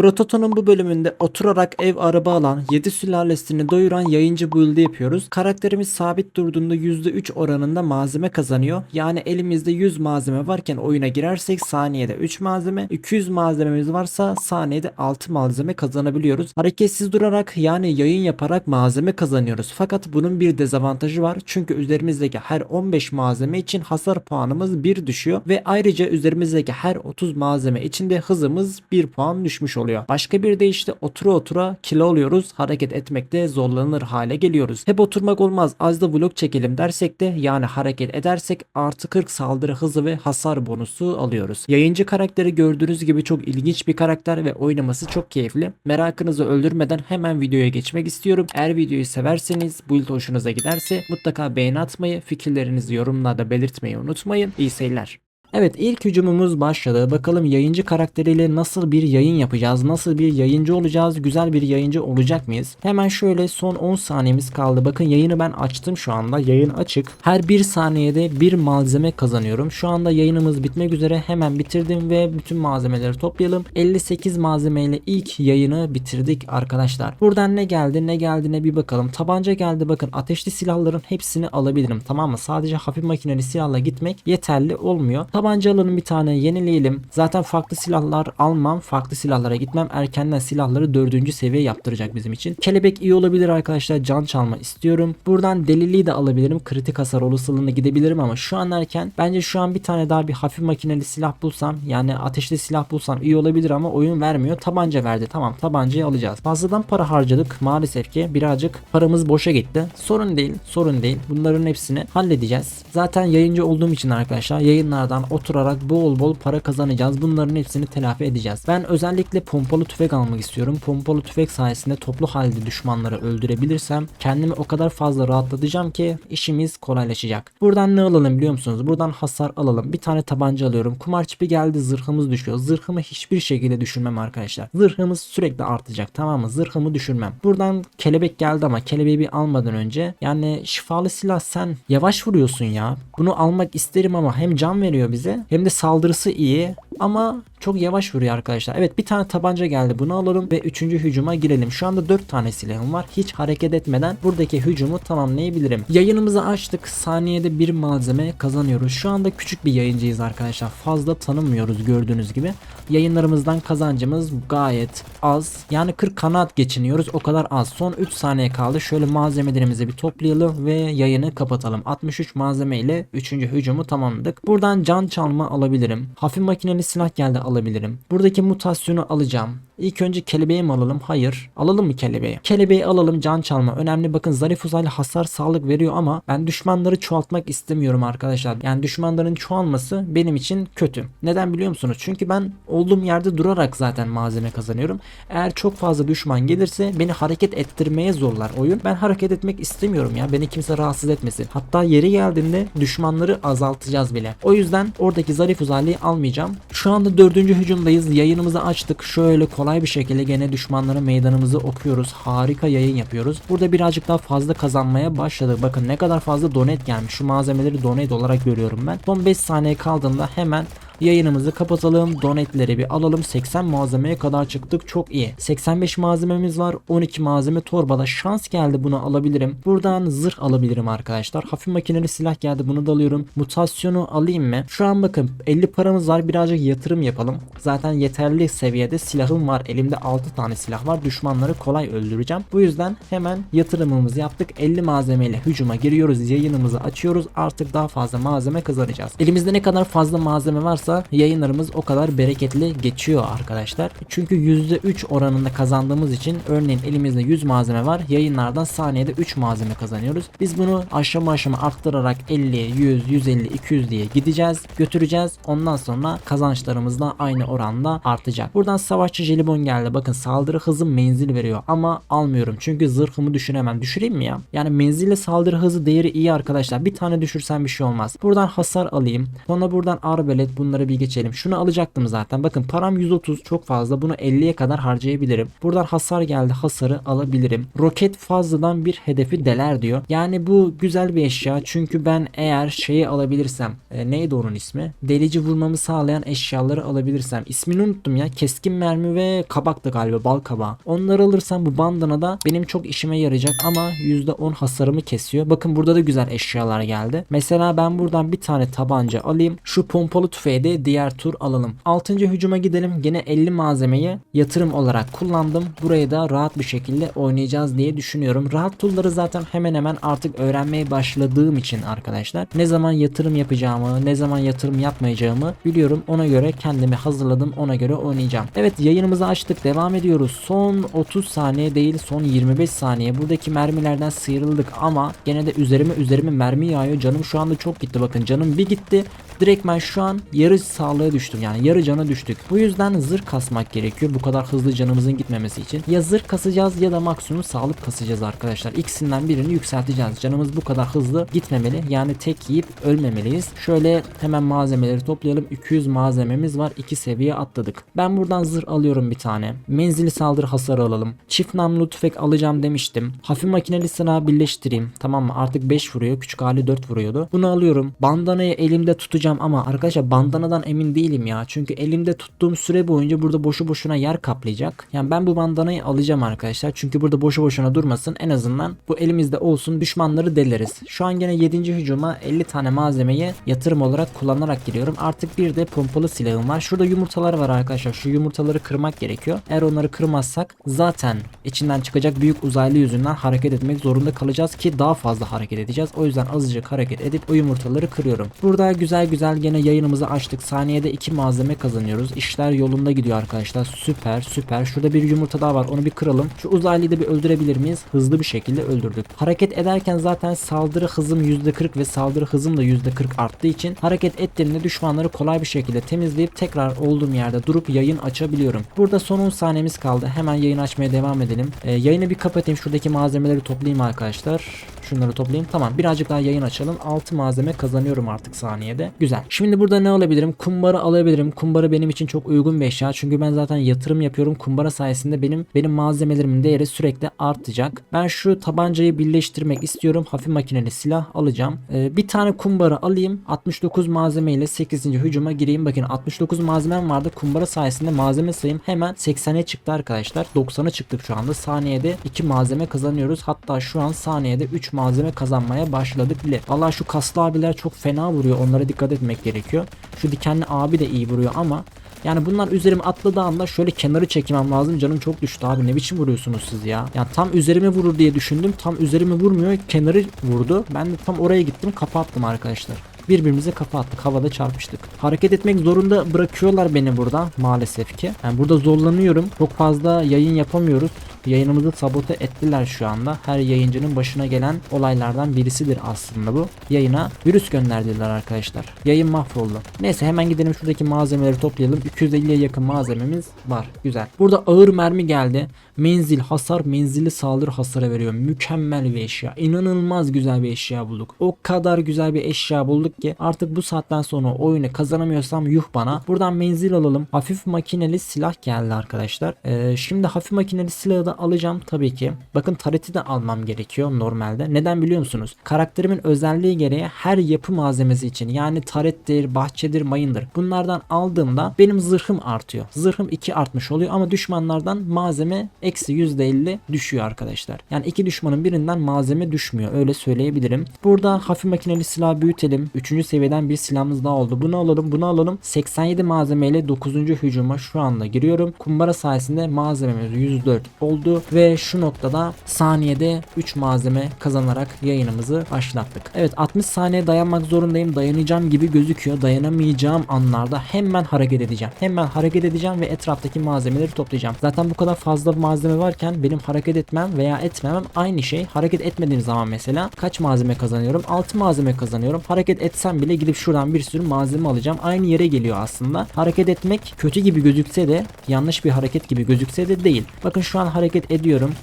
Brototo'nun bu bölümünde oturarak ev araba alan 7 sülalesini doyuran yayıncı build'i yapıyoruz. Karakterimiz sabit durduğunda %3 oranında malzeme kazanıyor. Yani elimizde 100 malzeme varken oyuna girersek saniyede 3 malzeme, 200 malzememiz varsa saniyede 6 malzeme kazanabiliyoruz. Hareketsiz durarak yani yayın yaparak malzeme kazanıyoruz. Fakat bunun bir dezavantajı var. Çünkü üzerimizdeki her 15 malzeme için hasar puanımız 1 düşüyor ve ayrıca üzerimizdeki her 30 malzeme için de hızımız 1 puan düşmüş oluyor. Başka bir deyişle otura otura kilo oluyoruz. Hareket etmekte zorlanır hale geliyoruz. Hep oturmak olmaz. Az da vlog çekelim dersek de yani hareket edersek artı 40 saldırı hızı ve hasar bonusu alıyoruz. Yayıncı karakteri gördüğünüz gibi çok ilginç bir karakter ve oynaması çok keyifli. Merakınızı öldürmeden hemen videoya geçmek istiyorum. Eğer videoyu severseniz, build hoşunuza giderse mutlaka beğeni atmayı, fikirlerinizi yorumlarda belirtmeyi unutmayın. İyi seyirler. Evet ilk hücumumuz başladı. Bakalım yayıncı karakteriyle nasıl bir yayın yapacağız? Nasıl bir yayıncı olacağız? Güzel bir yayıncı olacak mıyız? Hemen şöyle son 10 saniyemiz kaldı. Bakın yayını ben açtım şu anda. Yayın açık. Her bir saniyede bir malzeme kazanıyorum. Şu anda yayınımız bitmek üzere. Hemen bitirdim ve bütün malzemeleri toplayalım. 58 malzemeyle ilk yayını bitirdik arkadaşlar. Buradan ne geldi ne geldiğine bir bakalım. Tabanca geldi bakın ateşli silahların hepsini alabilirim tamam mı? Sadece hafif makineli silahla gitmek yeterli olmuyor. Tabanca alalım bir tane yenileyelim. Zaten farklı silahlar almam. Farklı silahlara gitmem. Erkenden silahları dördüncü seviye yaptıracak bizim için. Kelebek iyi olabilir arkadaşlar. Can çalma istiyorum. Buradan deliliği de alabilirim. Kritik hasar olasılığına gidebilirim ama şu an erken. Bence şu an bir tane daha bir hafif makineli silah bulsam yani ateşli silah bulsam iyi olabilir ama oyun vermiyor. Tabanca verdi. Tamam tabancayı alacağız. Fazladan para harcadık. Maalesef ki birazcık paramız boşa gitti. Sorun değil. Sorun değil. Bunların hepsini halledeceğiz. Zaten yayıncı olduğum için arkadaşlar yayınlardan oturarak bol bol para kazanacağız. Bunların hepsini telafi edeceğiz. Ben özellikle pompalı tüfek almak istiyorum. Pompalı tüfek sayesinde toplu halde düşmanları öldürebilirsem kendimi o kadar fazla rahatlatacağım ki işimiz kolaylaşacak. Buradan ne alalım biliyor musunuz? Buradan hasar alalım. Bir tane tabanca alıyorum. Kumar çipi geldi zırhımız düşüyor. Zırhımı hiçbir şekilde düşürmem arkadaşlar. Zırhımız sürekli artacak tamam mı? Zırhımı düşürmem. Buradan kelebek geldi ama kelebeği bir almadan önce yani şifalı silah sen yavaş vuruyorsun ya. Bunu almak isterim ama hem can veriyor bize hem de saldırısı iyi ama çok yavaş vuruyor arkadaşlar. Evet bir tane tabanca geldi bunu alalım ve üçüncü hücuma girelim. Şu anda 4 tane silahım var. Hiç hareket etmeden buradaki hücumu tamamlayabilirim. Yayınımızı açtık. Saniyede bir malzeme kazanıyoruz. Şu anda küçük bir yayıncıyız arkadaşlar. Fazla tanınmıyoruz gördüğünüz gibi. Yayınlarımızdan kazancımız gayet az. Yani 40 kanat geçiniyoruz. O kadar az. Son 3 saniye kaldı. Şöyle malzemelerimizi bir toplayalım ve yayını kapatalım. 63 malzeme ile 3. hücumu tamamladık. Buradan can çalma alabilirim. Hafif makineli silah geldi alabilirim. Buradaki mutasyonu alacağım. İlk önce kelebeği mi alalım? Hayır. Alalım mı kelebeği? Kelebeği alalım can çalma. Önemli bakın zarif uzaylı hasar sağlık veriyor ama ben düşmanları çoğaltmak istemiyorum arkadaşlar. Yani düşmanların çoğalması benim için kötü. Neden biliyor musunuz? Çünkü ben olduğum yerde durarak zaten malzeme kazanıyorum. Eğer çok fazla düşman gelirse beni hareket ettirmeye zorlar oyun. Ben hareket etmek istemiyorum ya. Beni kimse rahatsız etmesin. Hatta yeri geldiğinde düşmanları azaltacağız bile. O yüzden oradaki zarif uzaylıyı almayacağım. Şu anda dördüncü hücumdayız. Yayınımızı açtık. Şöyle kolay bir şekilde gene düşmanlara meydanımızı okuyoruz. Harika yayın yapıyoruz. Burada birazcık daha fazla kazanmaya başladık. Bakın ne kadar fazla donate gelmiş. Şu malzemeleri donate olarak görüyorum ben. Son 5 saniye kaldığında hemen Yayınımızı kapatalım. Donetleri bir alalım. 80 malzemeye kadar çıktık. Çok iyi. 85 malzememiz var. 12 malzeme torbada. Şans geldi bunu alabilirim. Buradan zırh alabilirim arkadaşlar. Hafif makineli silah geldi. Bunu da alıyorum. Mutasyonu alayım mı? Şu an bakın 50 paramız var. Birazcık yatırım yapalım. Zaten yeterli seviyede silahım var. Elimde 6 tane silah var. Düşmanları kolay öldüreceğim. Bu yüzden hemen yatırımımızı yaptık. 50 malzemeyle hücuma giriyoruz. Yayınımızı açıyoruz. Artık daha fazla malzeme kazanacağız. Elimizde ne kadar fazla malzeme varsa yayınlarımız o kadar bereketli geçiyor arkadaşlar. Çünkü %3 oranında kazandığımız için örneğin elimizde 100 malzeme var. Yayınlardan saniyede 3 malzeme kazanıyoruz. Biz bunu aşama aşama arttırarak 50, 100, 150, 200 diye gideceğiz. Götüreceğiz. Ondan sonra kazançlarımız da aynı oranda artacak. Buradan savaşçı jelibon geldi. Bakın saldırı hızı menzil veriyor ama almıyorum. Çünkü zırhımı düşüremem. Düşüreyim mi ya? Yani menzille saldırı hızı değeri iyi arkadaşlar. Bir tane düşürsen bir şey olmaz. Buradan hasar alayım. Sonra buradan arbelet bunları bunları bir geçelim. Şunu alacaktım zaten. Bakın param 130 çok fazla. Bunu 50'ye kadar harcayabilirim. Buradan hasar geldi. Hasarı alabilirim. Roket fazladan bir hedefi deler diyor. Yani bu güzel bir eşya. Çünkü ben eğer şeyi alabilirsem e, neydi onun ismi? Delici vurmamı sağlayan eşyaları alabilirsem. ismini unuttum ya. Keskin mermi ve kabaktı galiba. Bal kabağı. Onları alırsam bu bandana da benim çok işime yarayacak ama %10 hasarımı kesiyor. Bakın burada da güzel eşyalar geldi. Mesela ben buradan bir tane tabanca alayım. Şu pompalı tüfeği de diğer tur alalım. 6. hücuma gidelim. Gene 50 malzemeyi yatırım olarak kullandım. Burayı da rahat bir şekilde oynayacağız diye düşünüyorum. Rahat tool'ları zaten hemen hemen artık öğrenmeye başladığım için arkadaşlar. Ne zaman yatırım yapacağımı, ne zaman yatırım yapmayacağımı biliyorum. Ona göre kendimi hazırladım. Ona göre oynayacağım. Evet yayınımızı açtık. Devam ediyoruz. Son 30 saniye değil son 25 saniye. Buradaki mermilerden sıyrıldık ama gene de üzerime üzerime mermi yağıyor. Canım şu anda çok gitti. Bakın canım bir gitti. Direkt ben şu an yarı sağlığa düştüm yani yarı cana düştük. Bu yüzden zırh kasmak gerekiyor bu kadar hızlı canımızın gitmemesi için. Ya zırh kasacağız ya da maksimum sağlık kasacağız arkadaşlar. İkisinden birini yükselteceğiz. Canımız bu kadar hızlı gitmemeli. Yani tek yiyip ölmemeliyiz. Şöyle hemen malzemeleri toplayalım. 200 malzememiz var. 2 seviye atladık. Ben buradan zırh alıyorum bir tane. Menzili saldırı hasarı alalım. Çift namlu tüfek alacağım demiştim. Hafif makineli silah birleştireyim. Tamam mı? Artık 5 vuruyor. Küçük hali 4 vuruyordu. Bunu alıyorum. Bandanayı elimde tutacağım ama arkadaşlar bandanadan emin değilim ya. Çünkü elimde tuttuğum süre boyunca burada boşu boşuna yer kaplayacak. Yani ben bu bandanayı alacağım arkadaşlar. Çünkü burada boşu boşuna durmasın. En azından bu elimizde olsun. Düşmanları deleriz. Şu an gene 7. hücuma 50 tane malzemeyi yatırım olarak kullanarak giriyorum. Artık bir de pompalı silahım var. Şurada yumurtalar var arkadaşlar. Şu yumurtaları kırmak gerekiyor. Eğer onları kırmazsak zaten içinden çıkacak büyük uzaylı yüzünden hareket etmek zorunda kalacağız ki daha fazla hareket edeceğiz. O yüzden azıcık hareket edip o yumurtaları kırıyorum. Burada güzel güzel gene yayınımızı açtık. Saniyede iki malzeme kazanıyoruz. İşler yolunda gidiyor arkadaşlar. Süper süper. Şurada bir yumurta daha var. Onu bir kıralım. Şu uzaylıyı da bir öldürebilir miyiz? Hızlı bir şekilde öldürdük. Hareket ederken zaten saldırı hızım %40 ve saldırı hızım da %40 arttığı için hareket ettiğimde düşmanları kolay bir şekilde temizleyip tekrar olduğum yerde durup yayın açabiliyorum. Burada son 10 saniyemiz kaldı. Hemen yayın açmaya devam edelim. Ee, yayını bir kapatayım. Şuradaki malzemeleri toplayayım arkadaşlar. Şunları toplayayım. Tamam birazcık daha yayın açalım. 6 malzeme kazanıyorum artık saniyede. Güzel. Şimdi burada ne alabilirim? Kumbara alabilirim. Kumbara benim için çok uygun bir eşya. Çünkü ben zaten yatırım yapıyorum. Kumbara sayesinde benim benim malzemelerimin değeri sürekli artacak. Ben şu tabancayı birleştirmek istiyorum. Hafif makineli silah alacağım. Ee, bir tane kumbara alayım. 69 malzeme ile 8. hücuma gireyim. Bakın 69 malzemem vardı. Kumbara sayesinde malzeme sayım hemen 80'e çıktı arkadaşlar. 90'a çıktık şu anda. Saniyede 2 malzeme kazanıyoruz. Hatta şu an saniyede 3 malzeme kazanmaya başladık bile. Valla şu kaslı abiler çok fena vuruyor. Onlara dikkat etmek gerekiyor. Şu dikenli abi de iyi vuruyor ama yani bunlar üzerime atladığı anda şöyle kenarı çekmem lazım. Canım çok düştü abi. Ne biçim vuruyorsunuz siz ya? Yani tam üzerime vurur diye düşündüm. Tam üzerime vurmuyor. Kenarı vurdu. Ben de tam oraya gittim. Kapattım arkadaşlar birbirimize kafa attık. Havada çarpıştık. Hareket etmek zorunda bırakıyorlar beni burada maalesef ki. Yani burada zorlanıyorum. Çok fazla yayın yapamıyoruz. Yayınımızı sabote ettiler şu anda. Her yayıncının başına gelen olaylardan birisidir aslında bu. Yayına virüs gönderdiler arkadaşlar. Yayın mahvoldu. Neyse hemen gidelim şuradaki malzemeleri toplayalım. 250'ye yakın malzememiz var. Güzel. Burada ağır mermi geldi. Menzil, hasar, menzilli saldırı hasarı veriyor. Mükemmel bir eşya. İnanılmaz güzel bir eşya bulduk. O kadar güzel bir eşya bulduk ki artık bu saatten sonra oyunu kazanamıyorsam yuh bana. Buradan menzil alalım. Hafif makineli silah geldi arkadaşlar. Ee, şimdi hafif makineli silahı da alacağım tabii ki. Bakın tareti de almam gerekiyor normalde. Neden biliyor musunuz? Karakterimin özelliği gereği her yapı malzemesi için yani tarettir, bahçedir, mayındır. Bunlardan aldığımda benim zırhım artıyor. Zırhım 2 artmış oluyor ama düşmanlardan malzeme eksi %50 düşüyor arkadaşlar. Yani iki düşmanın birinden malzeme düşmüyor. Öyle söyleyebilirim. Burada hafif makineli silah büyütelim. 3. seviyeden bir silahımız daha oldu. Bunu alalım bunu alalım. 87 malzemeyle 9. hücuma şu anda giriyorum. Kumbara sayesinde malzememiz 104 oldu ve şu noktada saniyede 3 malzeme kazanarak yayınımızı başlattık. Evet 60 saniye dayanmak zorundayım. Dayanacağım gibi gözüküyor. Dayanamayacağım anlarda hemen hareket edeceğim. Hemen hareket edeceğim ve etraftaki malzemeleri toplayacağım. Zaten bu kadar fazla malzeme varken benim hareket etmem veya etmemem aynı şey. Hareket etmediğim zaman mesela kaç malzeme kazanıyorum? 6 malzeme kazanıyorum. Hareket etsem bile gidip şuradan bir sürü malzeme alacağım. Aynı yere geliyor aslında. Hareket etmek kötü gibi gözükse de yanlış bir hareket gibi gözükse de değil. Bakın şu an hareket ediyorum.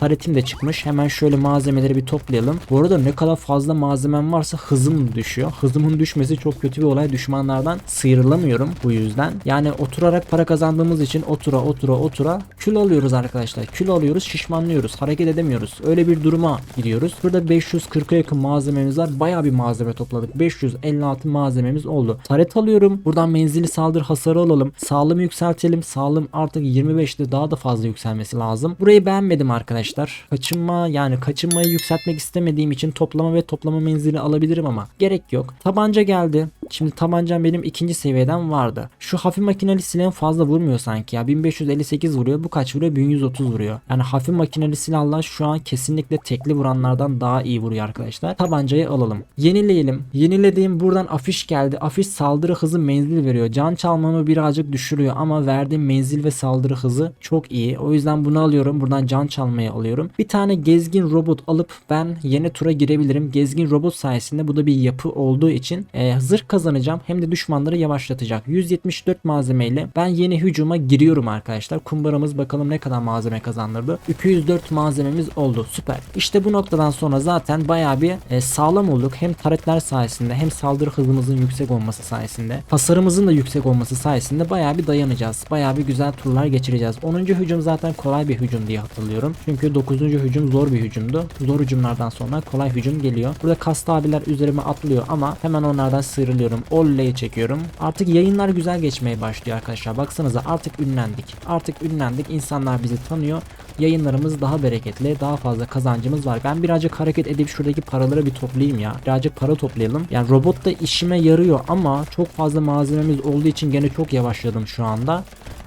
Taretim de çıkmış. Hemen şöyle malzemeleri bir toplayalım. Bu arada ne kadar fazla malzemem varsa hızım düşüyor. Hızımın düşmesi çok kötü bir olay. Düşmanlardan sıyrılamıyorum bu yüzden. Yani oturarak para kazandığımız için otura otura otura kül alıyoruz arkadaşlar. Kül alıyoruz şişmanlıyoruz. Hareket edemiyoruz. Öyle bir duruma gidiyoruz. Burada 540'a yakın malzememiz var. Baya bir malzeme topladık. 556 malzememiz oldu. Taret alıyorum. Buradan menzili saldır hasarı alalım. Sağlığımı yükseltelim. Sağlığım artık 25'te daha da fazla yükselmesi lazım. Burayı beğenmedim arkadaşlar. Kaçınma yani kaçınmayı yükseltmek istemediğim için toplama ve toplama menzili alabilirim ama gerek yok. Tabanca geldi. Şimdi tabancam benim ikinci seviyeden vardı. Şu hafif makineli silahın fazla vurmuyor sanki ya. 1558 vuruyor. Bu kaç vuruyor? 1130 vuruyor. Yani hafif makineli silahlar şu an kesinlikle tekli vuranlardan daha iyi vuruyor arkadaşlar. Tabancayı alalım. Yenileyelim. Yenilediğim buradan afiş geldi. Afiş saldırı hızı menzil veriyor. Can çalmamı birazcık düşürüyor ama verdiğim menzil ve saldırı hızı çok iyi. O yüzden bunu alıyorum. Buradan can çalmayı alıyorum. Bir tane gezgin robot alıp ben yeni tura girebilirim. Gezgin robot sayesinde bu da bir yapı olduğu için e, zırh kazanacağım. Hem de düşmanları yavaşlatacak. 174 malzemeyle ben yeni hücuma giriyorum arkadaşlar. Kumbaramız bakalım ne kadar malzeme kazandırdı. 204 malzememiz oldu. Süper. İşte bu noktadan sonra zaten bayağı bir e, sağlam olduk. Hem taretler sayesinde hem saldırı hızımızın yüksek olması sayesinde hasarımızın da yüksek olması sayesinde bayağı bir dayanacağız. Bayağı bir güzel turlar geçireceğiz. 10. hücum zaten kolay bir hücum diye hatırlıyorum. Çünkü 9. hücum zor bir hücumdu. Zor hücumlardan sonra kolay hücum geliyor. Burada kaslı abiler üzerime atlıyor ama hemen onlardan sıyrılıyorum. Olle'yi çekiyorum. Artık yayınlar güzel geçmeye başlıyor arkadaşlar. Baksanıza artık ünlendik. Artık ünlendik. İnsanlar bizi tanıyor. Yayınlarımız daha bereketli, daha fazla kazancımız var. Ben birazcık hareket edip şuradaki paraları bir toplayayım ya. Birazcık para toplayalım. Yani robot da işime yarıyor ama çok fazla malzememiz olduğu için gene çok yavaşladım şu anda.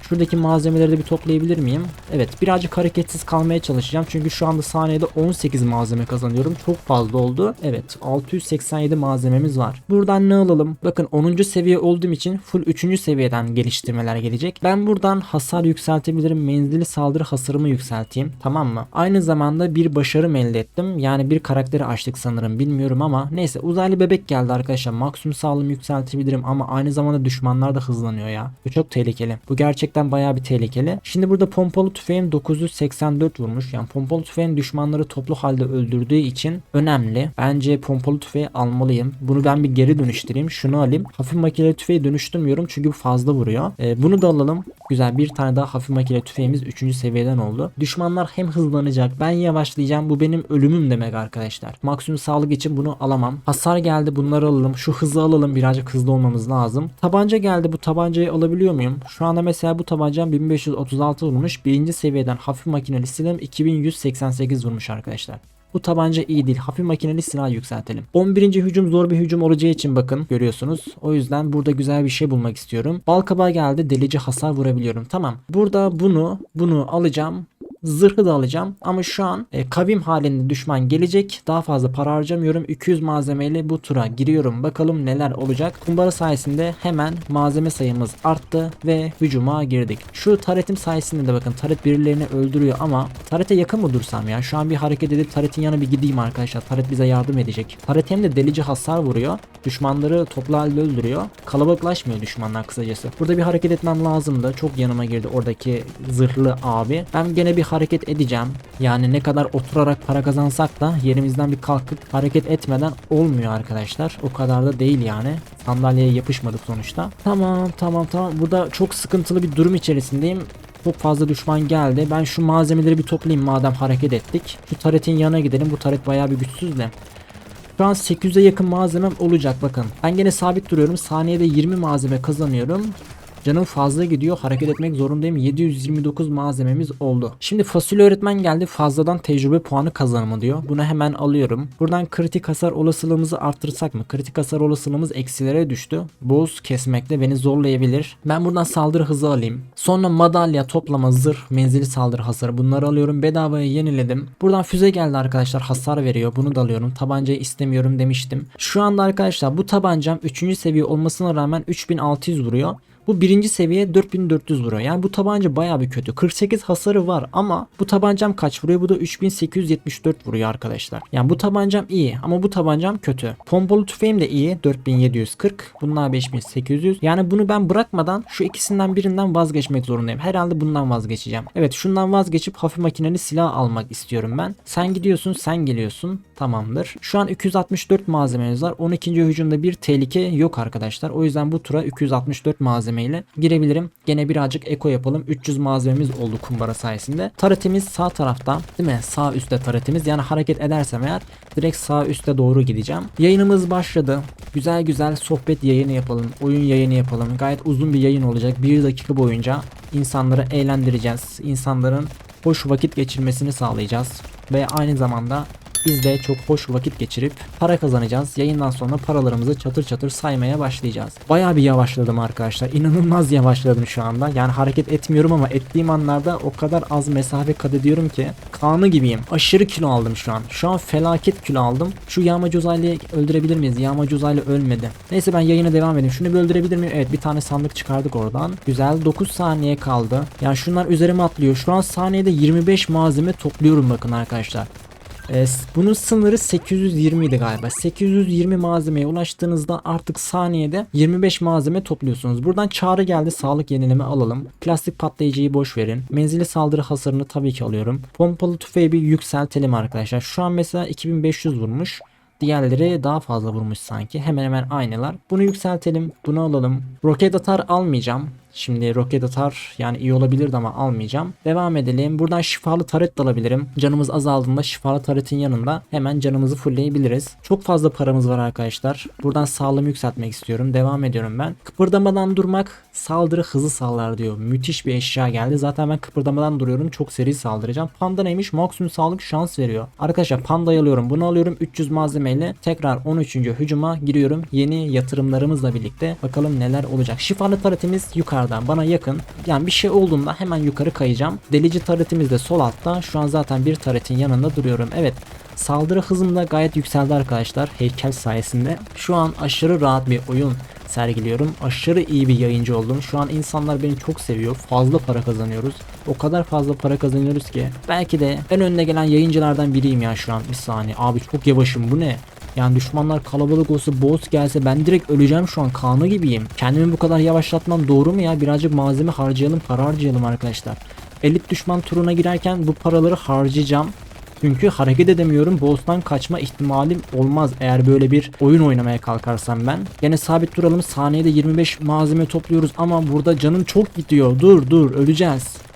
Şuradaki malzemeleri de bir toplayabilir miyim? Evet birazcık hareketsiz kalmaya çalışacağım. Çünkü şu anda saniyede 18 malzeme kazanıyorum. Çok fazla oldu. Evet 687 malzememiz var. Buradan ne alalım? Bakın 10. seviye olduğum için full 3. seviyeden geliştirmeler gelecek. Ben buradan hasar yükseltebilirim. Menzili saldırı hasarımı yükselteyim. Tamam mı? Aynı zamanda bir başarım elde ettim. Yani bir karakteri açtık sanırım. Bilmiyorum ama neyse uzaylı bebek geldi arkadaşlar. Maksimum sağlığımı yükseltebilirim ama aynı zamanda düşmanlar da hızlanıyor ya. Bu çok tehlikeli. Bu gerçekten bayağı bir tehlikeli. Şimdi burada pompalı tüfeğim 984 vurmuş. Yani pompalı tüfeğin düşmanları toplu halde öldürdüğü için önemli. Bence pompalı tüfeği almalıyım. Bunu ben bir geri dönüştüreyim. Şunu alayım. Hafif makineli tüfeği dönüştürmüyorum çünkü fazla vuruyor. Ee, bunu da alalım. Güzel bir tane daha hafif makineli tüfeğimiz 3. seviyeden oldu. Düşmanlar hem hızlanacak ben yavaşlayacağım. Bu benim ölümüm demek arkadaşlar. Maksimum sağlık için bunu alamam. Hasar geldi bunları alalım. Şu hızı alalım. Birazcık hızlı olmamız lazım. Tabanca geldi. Bu tabancayı alabiliyor muyum? Şu anda mesela bu tabancam 1536 vurmuş. Birinci seviyeden hafif makineli silahım 2188 vurmuş arkadaşlar. Bu tabanca iyi değil. Hafif makineli silah yükseltelim. 11. hücum zor bir hücum olacağı için bakın görüyorsunuz. O yüzden burada güzel bir şey bulmak istiyorum. Balkabağı geldi. Delici hasar vurabiliyorum. Tamam. Burada bunu bunu alacağım. Zırhı da alacağım ama şu an e, kavim halinde düşman gelecek. Daha fazla para harcamıyorum. 200 malzemeyle bu tura giriyorum. Bakalım neler olacak. Kumbara sayesinde hemen malzeme sayımız arttı ve hücuma girdik. Şu taretim sayesinde de bakın taret birilerini öldürüyor ama tarete yakın mı dursam ya? Şu an bir hareket edip taretin yanına bir gideyim arkadaşlar. Taret bize yardım edecek. Taret hem de delici hasar vuruyor. Düşmanları toplu halde öldürüyor. Kalabalıklaşmıyor düşmanlar kısacası. Burada bir hareket etmem lazımdı. Çok yanıma girdi oradaki zırhlı abi. Ben gene bir hareket edeceğim. Yani ne kadar oturarak para kazansak da yerimizden bir kalkıp hareket etmeden olmuyor arkadaşlar. O kadar da değil yani. Sandalyeye yapışmadık sonuçta. Tamam tamam tamam. Burada çok sıkıntılı bir durum içerisindeyim. Çok fazla düşman geldi. Ben şu malzemeleri bir toplayayım madem hareket ettik. Şu taretin yanına gidelim. Bu taret bayağı bir güçsüz de. Şu an 800'e yakın malzemem olacak bakın. Ben gene sabit duruyorum. Saniyede 20 malzeme kazanıyorum. Canım fazla gidiyor. Hareket etmek zorundayım. 729 malzememiz oldu. Şimdi fasulye öğretmen geldi. Fazladan tecrübe puanı kazanımı diyor. Bunu hemen alıyorum. Buradan kritik hasar olasılığımızı arttırsak mı? Kritik hasar olasılığımız eksilere düştü. Boz kesmekte beni zorlayabilir. Ben buradan saldırı hızı alayım. Sonra madalya, toplama, zırh, menzili saldırı hasarı bunları alıyorum. Bedavaya yeniledim. Buradan füze geldi arkadaşlar. Hasar veriyor. Bunu da alıyorum. Tabancayı istemiyorum demiştim. Şu anda arkadaşlar bu tabancam 3. seviye olmasına rağmen 3600 vuruyor. Bu birinci seviye 4400 vuruyor. Yani bu tabanca baya bir kötü. 48 hasarı var ama bu tabancam kaç vuruyor? Bu da 3874 vuruyor arkadaşlar. Yani bu tabancam iyi ama bu tabancam kötü. Pompalı tüfeğim de iyi. 4740. Bunlar 5800. Yani bunu ben bırakmadan şu ikisinden birinden vazgeçmek zorundayım. Herhalde bundan vazgeçeceğim. Evet şundan vazgeçip hafif makineli silah almak istiyorum ben. Sen gidiyorsun sen geliyorsun. Tamamdır. Şu an 264 malzememiz var. 12. hücumda bir tehlike yok arkadaşlar. O yüzden bu tura 264 malzemeyle girebilirim. Gene birazcık eko yapalım. 300 malzememiz oldu kumbara sayesinde. Taretimiz sağ tarafta değil mi? Sağ üstte taretimiz. Yani hareket edersem eğer direkt sağ üstte doğru gideceğim. Yayınımız başladı. Güzel güzel sohbet yayını yapalım. Oyun yayını yapalım. Gayet uzun bir yayın olacak. 1 dakika boyunca insanları eğlendireceğiz. İnsanların hoş vakit geçirmesini sağlayacağız. Ve aynı zamanda biz de çok hoş vakit geçirip para kazanacağız. Yayından sonra paralarımızı çatır çatır saymaya başlayacağız. Bayağı bir yavaşladım arkadaşlar. İnanılmaz yavaşladım şu anda. Yani hareket etmiyorum ama ettiğim anlarda o kadar az mesafe kat ediyorum ki kanı gibiyim. Aşırı kilo aldım şu an. Şu an felaket kilo aldım. Şu yağmacı uzaylıyı öldürebilir miyiz? Yağmacı uzaylı ölmedi. Neyse ben yayına devam edeyim. Şunu bir öldürebilir miyim? Evet bir tane sandık çıkardık oradan. Güzel 9 saniye kaldı. Yani şunlar üzerime atlıyor. Şu an saniyede 25 malzeme topluyorum bakın arkadaşlar. S- bunun sınırı 820 idi galiba. 820 malzemeye ulaştığınızda artık saniyede 25 malzeme topluyorsunuz. Buradan çağrı geldi. Sağlık yenileme alalım. Plastik patlayıcıyı boş verin. Menzili saldırı hasarını tabii ki alıyorum. Pompalı tüfeği bir yükseltelim arkadaşlar. Şu an mesela 2500 vurmuş. Diğerleri daha fazla vurmuş sanki. Hemen hemen aynılar. Bunu yükseltelim. Bunu alalım. Roket atar almayacağım. Şimdi roket atar yani iyi olabilirdi ama almayacağım. Devam edelim. Buradan şifalı taret de alabilirim. Canımız azaldığında şifalı taretin yanında hemen canımızı fullleyebiliriz. Çok fazla paramız var arkadaşlar. Buradan sağlığımı yükseltmek istiyorum. Devam ediyorum ben. Kıpırdamadan durmak saldırı hızı sağlar diyor. Müthiş bir eşya geldi. Zaten ben kıpırdamadan duruyorum. Çok seri saldıracağım. Panda neymiş? Maksimum sağlık şans veriyor. Arkadaşlar pandayı alıyorum. Bunu alıyorum. 300 malzemeyle tekrar 13. hücuma giriyorum. Yeni yatırımlarımızla birlikte bakalım neler olacak. Şifalı taretimiz yukarıda. Bana yakın. Yani bir şey olduğunda hemen yukarı kayacağım. Delici taretimiz de sol altta. Şu an zaten bir taretin yanında duruyorum. Evet. Saldırı hızım da gayet yükseldi arkadaşlar heykel sayesinde. Şu an aşırı rahat bir oyun sergiliyorum. Aşırı iyi bir yayıncı oldum. Şu an insanlar beni çok seviyor. Fazla para kazanıyoruz. O kadar fazla para kazanıyoruz ki. Belki de en önüne gelen yayıncılardan biriyim ya şu an. Bir saniye. Abi çok yavaşım bu ne? Yani düşmanlar kalabalık olsa boss gelse ben direkt öleceğim şu an kanı gibiyim. Kendimi bu kadar yavaşlatmam doğru mu ya? Birazcık malzeme harcayalım, para harcayalım arkadaşlar. Elit düşman turuna girerken bu paraları harcayacağım. Çünkü hareket edemiyorum. Boss'tan kaçma ihtimalim olmaz eğer böyle bir oyun oynamaya kalkarsam ben. Gene sabit duralım. Saniyede 25 malzeme topluyoruz ama burada canım çok gidiyor. Dur dur öleceğiz.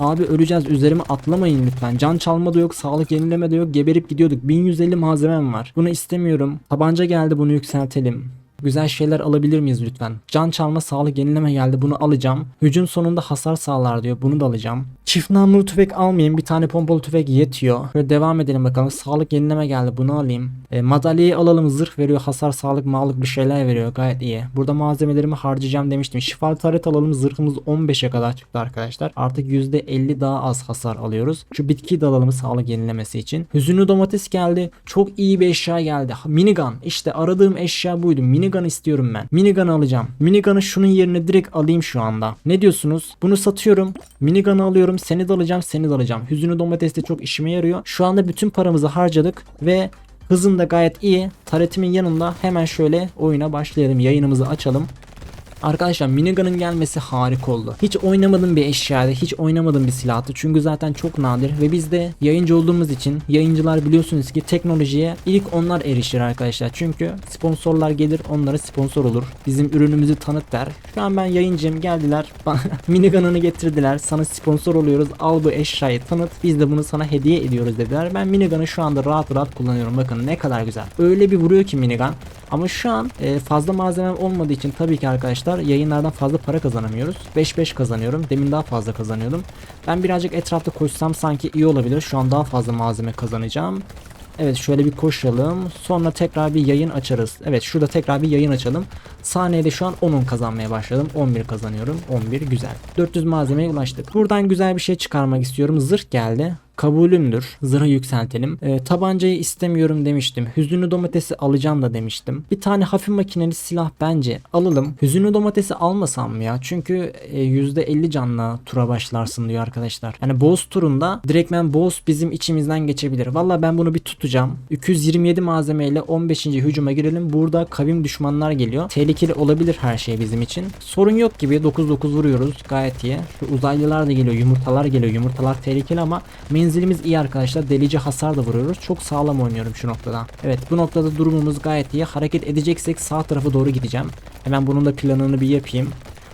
Abi öleceğiz üzerime atlamayın lütfen. Can çalma da yok, sağlık yenileme de yok. Geberip gidiyorduk. 1150 malzemem var. Bunu istemiyorum. Tabanca geldi bunu yükseltelim. Güzel şeyler alabilir miyiz lütfen? Can çalma sağlık yenileme geldi bunu alacağım. Hücum sonunda hasar sağlar diyor bunu da alacağım. Çift namlulu tüfek almayayım bir tane pompalı tüfek yetiyor. Şöyle devam edelim bakalım sağlık yenileme geldi bunu alayım. E, madalyayı alalım zırh veriyor hasar sağlık mağlık bir şeyler veriyor gayet iyi. Burada malzemelerimi harcayacağım demiştim. Şifalı taret alalım zırhımız 15'e kadar çıktı arkadaşlar. Artık %50 daha az hasar alıyoruz. Şu bitkiyi de alalım sağlık yenilemesi için. Hüzünlü domates geldi. Çok iyi bir eşya geldi. Minigun işte aradığım eşya buydu. Minigun istiyorum ben. Minigun alacağım. Minigun'ı şunun yerine direkt alayım şu anda. Ne diyorsunuz? Bunu satıyorum. Minigun'ı alıyorum. Seni de alacağım. Seni de alacağım. Hüzünlü domates de çok işime yarıyor. Şu anda bütün paramızı harcadık ve hızım da gayet iyi. Taretimin yanında hemen şöyle oyuna başlayalım. Yayınımızı açalım. Arkadaşlar minigun'ın gelmesi harika oldu. Hiç oynamadığım bir eşyaydı, hiç oynamadığım bir silahtı. Çünkü zaten çok nadir ve biz de yayıncı olduğumuz için yayıncılar biliyorsunuz ki teknolojiye ilk onlar erişir arkadaşlar. Çünkü sponsorlar gelir onlara sponsor olur. Bizim ürünümüzü tanıt der. Şu an ben yayıncıyım geldiler bana minigun'ını getirdiler. Sana sponsor oluyoruz. Al bu eşyayı tanıt. Biz de bunu sana hediye ediyoruz dediler. Ben minigun'ı şu anda rahat rahat kullanıyorum. Bakın ne kadar güzel. Öyle bir vuruyor ki minigun. Ama şu an e, fazla malzemem olmadığı için tabii ki arkadaşlar yayınlardan fazla para kazanamıyoruz. 5-5 kazanıyorum. Demin daha fazla kazanıyordum. Ben birazcık etrafta koşsam sanki iyi olabilir. Şu an daha fazla malzeme kazanacağım. Evet şöyle bir koşalım. Sonra tekrar bir yayın açarız. Evet şurada tekrar bir yayın açalım. Saniyede şu an 10'un kazanmaya başladım. 11 kazanıyorum. 11 güzel. 400 malzemeye ulaştık. Buradan güzel bir şey çıkarmak istiyorum. Zırh geldi. Kabulümdür. Zırhı yükseltelim. Ee, tabancayı istemiyorum demiştim. Hüzünlü domatesi alacağım da demiştim. Bir tane hafif makineli silah bence alalım. Hüzünlü domatesi almasam mı ya? Çünkü e, %50 canla tura başlarsın diyor arkadaşlar. Yani boss turunda direktmen boss bizim içimizden geçebilir. Valla ben bunu bir tutacağım. 227 malzemeyle 15. hücuma girelim. Burada kavim düşmanlar geliyor. Tehlikeli olabilir her şey bizim için. Sorun yok gibi 9-9 vuruyoruz. Gayet iyi. Şu uzaylılar da geliyor. Yumurtalar geliyor. Yumurtalar tehlikeli ama menzilimiz iyi arkadaşlar. Delici hasar da vuruyoruz. Çok sağlam oynuyorum şu noktada. Evet bu noktada durumumuz gayet iyi. Hareket edeceksek sağ tarafa doğru gideceğim. Hemen bunun da planını bir yapayım.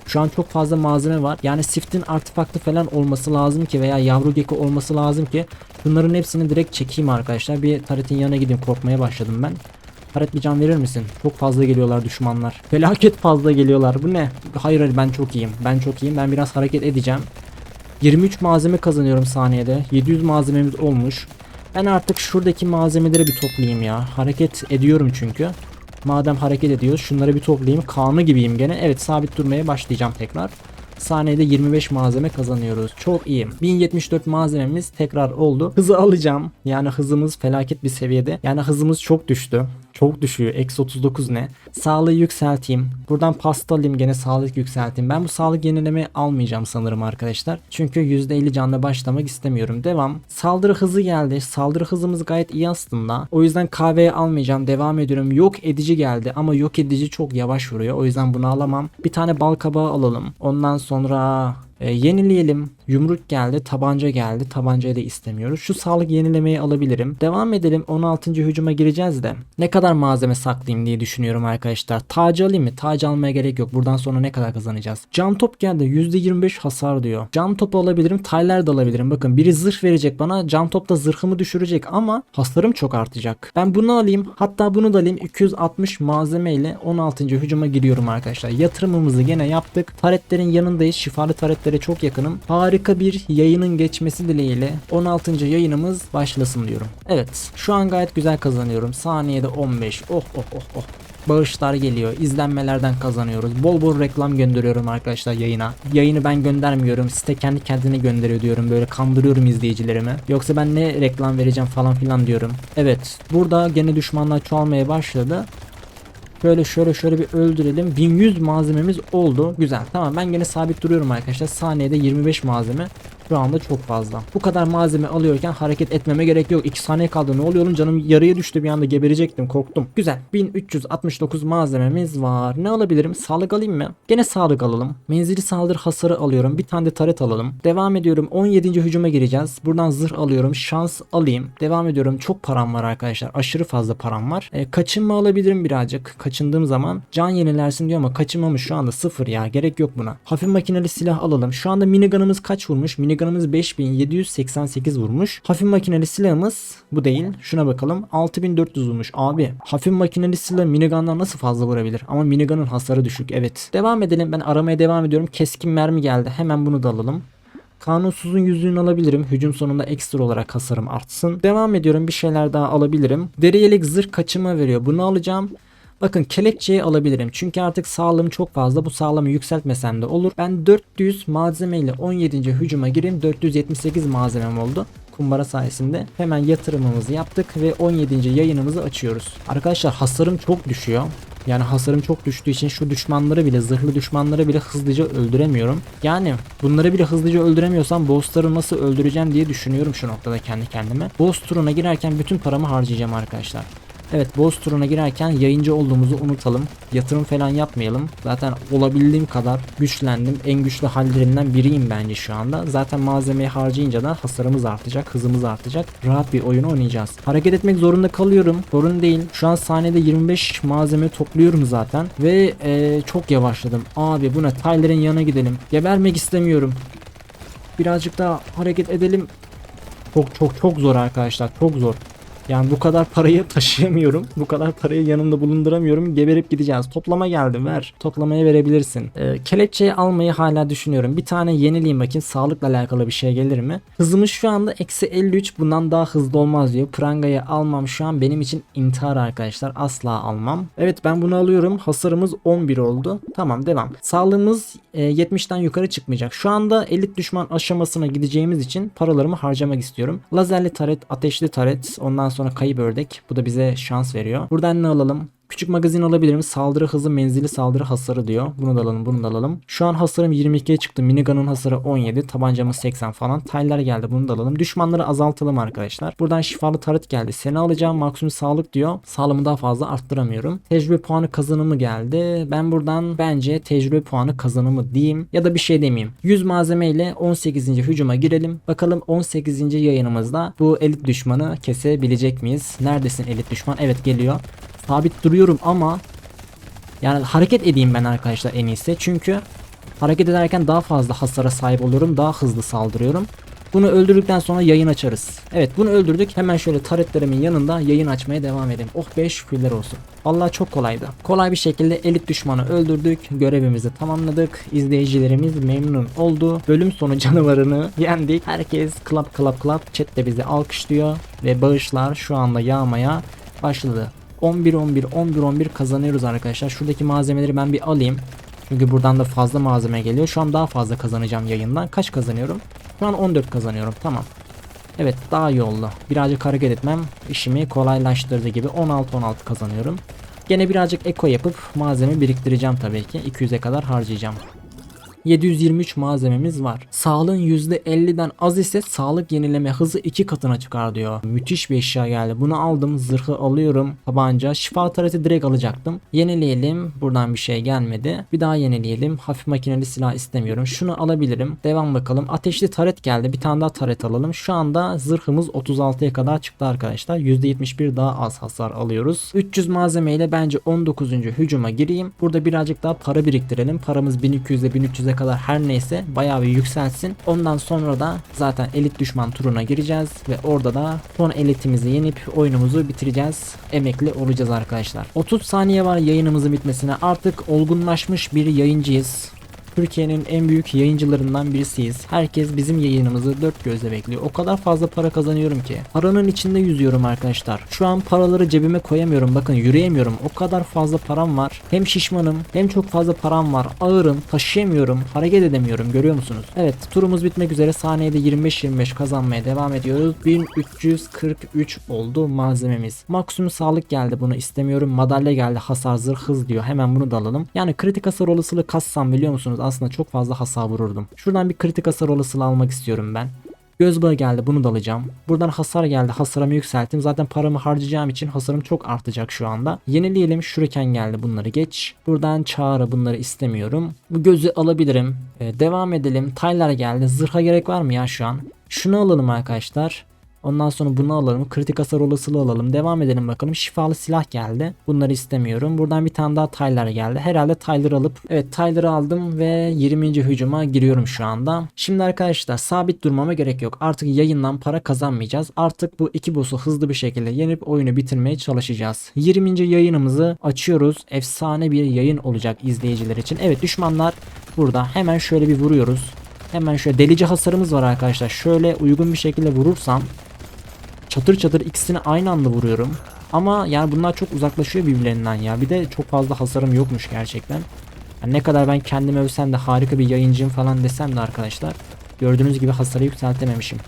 Şu an çok fazla malzeme var. Yani Sift'in artefaktı falan olması lazım ki veya yavru gecko olması lazım ki bunların hepsini direkt çekeyim arkadaşlar. Bir taretin yanına gideyim korkmaya başladım ben. Taret bir can verir misin? Çok fazla geliyorlar düşmanlar. Felaket fazla geliyorlar. Bu ne? Hayır hayır ben çok iyiyim. Ben çok iyiyim. Ben biraz hareket edeceğim. 23 malzeme kazanıyorum saniyede. 700 malzememiz olmuş. Ben artık şuradaki malzemeleri bir toplayayım ya. Hareket ediyorum çünkü. Madem hareket ediyoruz şunları bir toplayayım. Kanı gibiyim gene. Evet sabit durmaya başlayacağım tekrar. Saniyede 25 malzeme kazanıyoruz. Çok iyi. 1074 malzememiz tekrar oldu. Hızı alacağım. Yani hızımız felaket bir seviyede. Yani hızımız çok düştü. Çok düşüyor. Eksi 39 ne? Sağlığı yükselteyim. Buradan pasta alayım gene sağlık yükselteyim. Ben bu sağlık yenileme almayacağım sanırım arkadaşlar. Çünkü %50 canla başlamak istemiyorum. Devam. Saldırı hızı geldi. Saldırı hızımız gayet iyi aslında. O yüzden kahveye almayacağım. Devam ediyorum. Yok edici geldi ama yok edici çok yavaş vuruyor. O yüzden bunu alamam. Bir tane bal kabağı alalım. Ondan sonra e, yenileyelim. Yumruk geldi, tabanca geldi. Tabancayı da istemiyoruz. Şu sağlık yenilemeyi alabilirim. Devam edelim. 16. hücuma gireceğiz de. Ne kadar malzeme saklayayım diye düşünüyorum arkadaşlar. Tacı alayım mı? Tacı almaya gerek yok. Buradan sonra ne kadar kazanacağız? Can top geldi. %25 hasar diyor. Can topu alabilirim. Tyler de alabilirim. Bakın biri zırh verecek bana. Can top da zırhımı düşürecek ama hasarım çok artacak. Ben bunu alayım. Hatta bunu da alayım. 260 malzeme ile 16. hücuma giriyorum arkadaşlar. Yatırımımızı gene yaptık. Taretlerin yanındayız. Şifalı taretlere çok yakınım. Harika bir yayının geçmesi dileğiyle 16. yayınımız başlasın diyorum. Evet şu an gayet güzel kazanıyorum. Saniyede 15. Oh oh oh oh. Bağışlar geliyor. izlenmelerden kazanıyoruz. Bol bol reklam gönderiyorum arkadaşlar yayına. Yayını ben göndermiyorum. Site kendi kendine gönderiyor diyorum. Böyle kandırıyorum izleyicilerimi. Yoksa ben ne reklam vereceğim falan filan diyorum. Evet. Burada gene düşmanlar çoğalmaya başladı. Şöyle şöyle şöyle bir öldürelim. 1100 malzememiz oldu. Güzel. Tamam ben gene sabit duruyorum arkadaşlar. Saniyede 25 malzeme. Şu anda çok fazla. Bu kadar malzeme alıyorken hareket etmeme gerek yok. 2 saniye kaldı. Ne oluyor oğlum canım yarıya düştü bir anda geberecektim. Korktum. Güzel. 1369 malzememiz var. Ne alabilirim? Sağlık alayım mı? Gene sağlık alalım. Menzili saldırı hasarı alıyorum. Bir tane de taret alalım. Devam ediyorum. 17. hücuma gireceğiz. Buradan zırh alıyorum. Şans alayım. Devam ediyorum. Çok param var arkadaşlar. Aşırı fazla param var. E, kaçınma alabilirim birazcık. Kaçındığım zaman can yenilersin diyor ama kaçınmamız şu anda sıfır ya. Gerek yok buna. Hafif makineli silah alalım. Şu anda minigunımız kaç vurmuş? Minigunımız 5788 vurmuş. Hafif makineli silahımız bu değil. Şuna bakalım. 6400 vurmuş. Abi hafif makineli silah minigundan nasıl fazla vurabilir? Ama minigunun hasarı düşük. Evet. Devam edelim. Ben aramaya devam ediyorum. Keskin mermi geldi. Hemen bunu da alalım. Kanunsuzun yüzüğünü alabilirim. Hücum sonunda ekstra olarak hasarım artsın. Devam ediyorum. Bir şeyler daha alabilirim. Deri yelek zırh kaçıma veriyor. Bunu alacağım. Bakın kelepçeyi alabilirim. Çünkü artık sağlığım çok fazla. Bu sağlamı yükseltmesem de olur. Ben 400 malzemeyle 17. hücuma gireyim. 478 malzemem oldu kumbara sayesinde hemen yatırımımızı yaptık ve 17. yayınımızı açıyoruz. Arkadaşlar hasarım çok düşüyor. Yani hasarım çok düştüğü için şu düşmanları bile zırhlı düşmanları bile hızlıca öldüremiyorum. Yani bunları bile hızlıca öldüremiyorsam bossları nasıl öldüreceğim diye düşünüyorum şu noktada kendi kendime. Boss turuna girerken bütün paramı harcayacağım arkadaşlar. Evet boss turuna girerken yayıncı olduğumuzu unutalım. Yatırım falan yapmayalım. Zaten olabildiğim kadar güçlendim. En güçlü hallerimden biriyim bence şu anda. Zaten malzemeyi harcayınca da hasarımız artacak, hızımız artacak. Rahat bir oyun oynayacağız. Hareket etmek zorunda kalıyorum. Sorun değil. Şu an saniyede 25 malzeme topluyorum zaten. Ve ee, çok yavaşladım. Abi bu ne? Tyler'in yanına gidelim. Gebermek istemiyorum. Birazcık daha hareket edelim. Çok çok çok zor arkadaşlar. Çok zor. Yani bu kadar parayı taşıyamıyorum. Bu kadar parayı yanımda bulunduramıyorum. Geberip gideceğiz. Toplama geldi ver. Toplamaya verebilirsin. Ee, kelepçeyi almayı hala düşünüyorum. Bir tane yenileyim bakayım. Sağlıkla alakalı bir şey gelir mi? Hızımız şu anda eksi 53. Bundan daha hızlı olmaz diyor. Pranga'yı almam şu an benim için intihar arkadaşlar. Asla almam. Evet ben bunu alıyorum. Hasarımız 11 oldu. Tamam devam. Sağlığımız e, 70'ten yukarı çıkmayacak. Şu anda elit düşman aşamasına gideceğimiz için paralarımı harcamak istiyorum. Lazerli taret, ateşli taret, ondan sonra kayıp ördek. Bu da bize şans veriyor. Buradan ne alalım? Küçük magazin alabilirim. Saldırı hızı, menzili saldırı hasarı diyor. Bunu da alalım, bunu da alalım. Şu an hasarım 22'ye çıktı. Minigun'un hasarı 17, tabancamız 80 falan. Taylar geldi, bunu da alalım. Düşmanları azaltalım arkadaşlar. Buradan şifalı taret geldi. Seni alacağım maksimum sağlık diyor. Sağlığımı daha fazla arttıramıyorum. Tecrübe puanı kazanımı geldi. Ben buradan bence tecrübe puanı kazanımı diyeyim ya da bir şey demeyeyim. 100 malzeme ile 18. hücuma girelim. Bakalım 18. yayınımızda bu elit düşmanı kesebilecek miyiz? Neredesin elit düşman? Evet geliyor sabit duruyorum ama yani hareket edeyim ben arkadaşlar en iyisi. Çünkü hareket ederken daha fazla hasara sahip oluyorum. Daha hızlı saldırıyorum. Bunu öldürdükten sonra yayın açarız. Evet bunu öldürdük. Hemen şöyle taretlerimin yanında yayın açmaya devam edelim. Oh be şükürler olsun. Vallahi çok kolaydı. Kolay bir şekilde elit düşmanı öldürdük. Görevimizi tamamladık. İzleyicilerimiz memnun oldu. Bölüm sonu canavarını yendik. Herkes klap klap klap chatte bizi alkışlıyor. Ve bağışlar şu anda yağmaya başladı. 11 11 11 11 kazanıyoruz arkadaşlar. Şuradaki malzemeleri ben bir alayım. Çünkü buradan da fazla malzeme geliyor. Şu an daha fazla kazanacağım yayından. Kaç kazanıyorum? Şu an 14 kazanıyorum. Tamam. Evet daha iyi oldu. Birazcık hareket etmem işimi kolaylaştırdı gibi 16 16 kazanıyorum. Gene birazcık eko yapıp malzeme biriktireceğim tabii ki. 200'e kadar harcayacağım. 723 malzememiz var. Sağlığın %50'den az ise sağlık yenileme hızı 2 katına çıkar diyor. Müthiş bir eşya geldi. Bunu aldım. Zırhı alıyorum. Tabanca. Şifa tareti direkt alacaktım. Yenileyelim. Buradan bir şey gelmedi. Bir daha yenileyelim. Hafif makineli silah istemiyorum. Şunu alabilirim. Devam bakalım. Ateşli taret geldi. Bir tane daha taret alalım. Şu anda zırhımız 36'ya kadar çıktı arkadaşlar. %71 daha az hasar alıyoruz. 300 malzemeyle bence 19. hücuma gireyim. Burada birazcık daha para biriktirelim. Paramız 1200'e 1300'e kadar her neyse bayağı bir yükselsin. Ondan sonra da zaten elit düşman turuna gireceğiz ve orada da son elitimizi yenip oyunumuzu bitireceğiz. Emekli olacağız arkadaşlar. 30 saniye var yayınımızın bitmesine. Artık olgunlaşmış bir yayıncıyız. Türkiye'nin en büyük yayıncılarından birisiyiz. Herkes bizim yayınımızı dört gözle bekliyor. O kadar fazla para kazanıyorum ki. Paranın içinde yüzüyorum arkadaşlar. Şu an paraları cebime koyamıyorum. Bakın yürüyemiyorum. O kadar fazla param var. Hem şişmanım hem çok fazla param var. Ağırım. Taşıyamıyorum. Hareket edemiyorum. Görüyor musunuz? Evet turumuz bitmek üzere. Saniyede 25-25 kazanmaya devam ediyoruz. 1343 oldu malzememiz. Maksimum sağlık geldi. Bunu istemiyorum. Madalya geldi. Hasar zırh hız diyor. Hemen bunu da alalım. Yani kritik hasar olasılığı kassam biliyor musunuz? Aslında çok fazla hasar vururdum. Şuradan bir kritik hasar olasılığı almak istiyorum ben. Göz bağı geldi bunu da alacağım. Buradan hasar geldi hasarımı yükselttim. Zaten paramı harcayacağım için hasarım çok artacak şu anda. Yenileyelim şuriken geldi bunları geç. Buradan çağrı bunları istemiyorum. Bu gözü alabilirim. Ee, devam edelim. Taylar geldi. Zırha gerek var mı ya şu an? Şunu alalım arkadaşlar. Ondan sonra bunu alalım. Kritik hasar olasılığı alalım. Devam edelim bakalım. Şifalı silah geldi. Bunları istemiyorum. Buradan bir tane daha Tyler geldi. Herhalde Tyler alıp evet Tyler'ı aldım ve 20. hücuma giriyorum şu anda. Şimdi arkadaşlar sabit durmama gerek yok. Artık yayından para kazanmayacağız. Artık bu iki boss'u hızlı bir şekilde yenip oyunu bitirmeye çalışacağız. 20. yayınımızı açıyoruz. Efsane bir yayın olacak izleyiciler için. Evet düşmanlar burada. Hemen şöyle bir vuruyoruz. Hemen şöyle delici hasarımız var arkadaşlar. Şöyle uygun bir şekilde vurursam çatır çatır ikisini aynı anda vuruyorum. Ama yani bunlar çok uzaklaşıyor birbirlerinden ya. Bir de çok fazla hasarım yokmuş gerçekten. Yani ne kadar ben kendimi övsem de harika bir yayıncıyım falan desem de arkadaşlar. Gördüğünüz gibi hasarı yükseltememişim.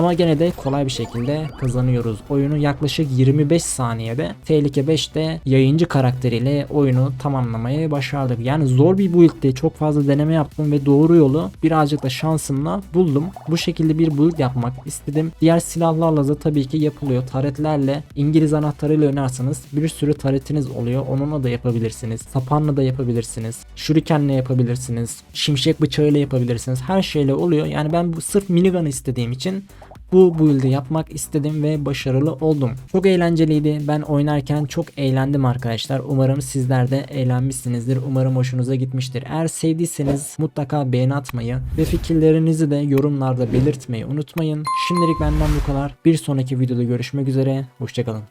Ama gene de kolay bir şekilde kazanıyoruz. Oyunu yaklaşık 25 saniyede Tehlike 5'te yayıncı karakteriyle oyunu tamamlamayı başardık. Yani zor bir build'de çok fazla deneme yaptım ve doğru yolu birazcık da şansımla buldum. Bu şekilde bir build yapmak istedim. Diğer silahlarla da tabii ki yapılıyor. Taretlerle İngiliz anahtarıyla oynarsanız bir sürü taretiniz oluyor. Onunla da yapabilirsiniz. Sapanla da yapabilirsiniz. Shurikenle yapabilirsiniz. Şimşek bıçağıyla yapabilirsiniz. Her şeyle oluyor. Yani ben bu sırf minigun istediğim için bu build'i yapmak istedim ve başarılı oldum. Çok eğlenceliydi. Ben oynarken çok eğlendim arkadaşlar. Umarım sizler de eğlenmişsinizdir. Umarım hoşunuza gitmiştir. Eğer sevdiyseniz mutlaka beğeni atmayı ve fikirlerinizi de yorumlarda belirtmeyi unutmayın. Şimdilik benden bu kadar. Bir sonraki videoda görüşmek üzere. Hoşçakalın.